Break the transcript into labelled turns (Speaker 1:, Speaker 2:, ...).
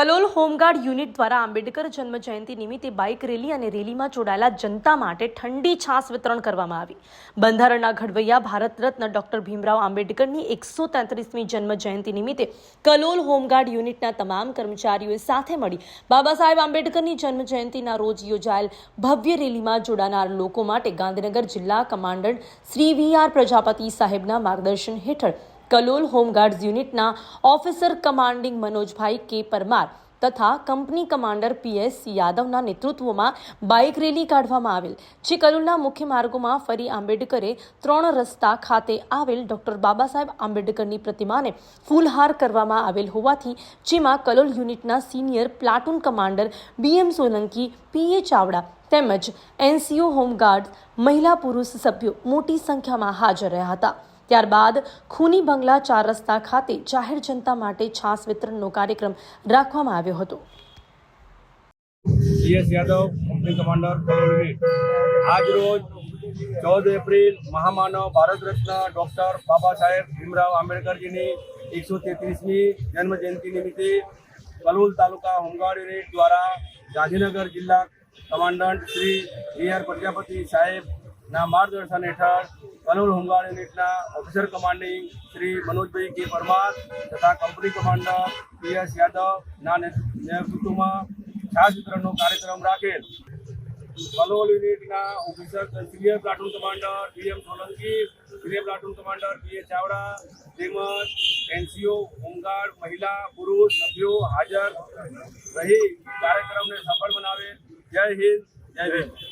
Speaker 1: Kalol home guard unit દ્વારા આંબેડકર જન્મ જયંતિ નિમિત્તે બાઇક રેલી અને રેલીમાં જોડાયેલા જનતા માટે ઠંડી છાસ વિતરણ કરવામાં આવી. બંધારણના ઘડવૈયા ભારત રત્ન ડોક્ટર ભીમરાવ આંબેડકરની એકસો તેત્રીસમી જન્મ જયંતિ નિમિત્તે કલોલ હોમગાર્ડ યુનિટના તમામ કર્મચારીઓએ સાથે મળી બાબા સાહેબ આંબેડકરની જન્મ જયંતિના રોજ યોજાયેલ ભવ્ય રેલીમાં જોડાનાર લોકો માટે ગાંધીનગર જિલ્લા commandant Shri V R Prajapati સાહેબના માર્ગદર્શન હેઠળ કલોલ હોમગાર્ડ્સ યુનિટના officer commanding Manojbhai K Parmar તથા કંપની કમાન્ડર પીએસ યાદવના નેતૃત્વમાં બાઇક રેલી કાઢવામાં આવેલ, જે કલોલના મુખ્ય માર્ગોમાં ફરી આંબેડકરે ત્રણ રસ્તા ખાતે આવેલ ડોક્ટર બાબા સાહેબ આંબેડકરની પ્રતિમાને ફૂલહાર કરવામાં આવેલ હોવાથી, જેમાં કલોલ યુનિટના senior platoon commander BM Solanki PA Chavda તેમજ એનસીઓ હોમગાર્ડ, મહિલા પુરુષ સભ્યો મોટી સંખ્યામાં હાજર રહ્યા હતા. ત્યારબાદ ખૂની બંગલા ચાર રસ્તા ખાતે જાહેર જનતા માટે છાસ વિતરણનો કાર્યક્રમ રાખવામાં આવ્યો હતો.
Speaker 2: સીએસ ચૌદ એપ્રિલ મહામાનવ ભારત રત્ન ડૉક્ટર બાબા સાહેબ ભીમરાવ આંબેડકરજીની એકસો તેત્રીસમી જન્મ જયંતિ નિમિત્તે કલોલ તાલુકા હોમગાર્ડ યુનિટ દ્વારા ગાંધીનગર જિલ્લા commandant Shri V R Prajapati સાહેબના માર્ગદર્શન હેઠળ કલોલ હોમગાર્ડ યુનિટના officer commanding Shri Manojbhai K Parmar તથા કંપની કમાન્ડર પી એસ યાદવના નેતૃત્વમાં છાસ વિતરણનો કાર્યક્રમ રાખેલ. કલોલ યુનિટના officer senior platoon commander DM Solanki senior platoon commander P A Chavda, તેમજ એનસીઓ હોમગાર્ડ મહિલા, પુરુષ સભ્યો હાજર રહી કાર્યક્રમને સફળ બનાવે. જય હિન્દ, જય ભીમ.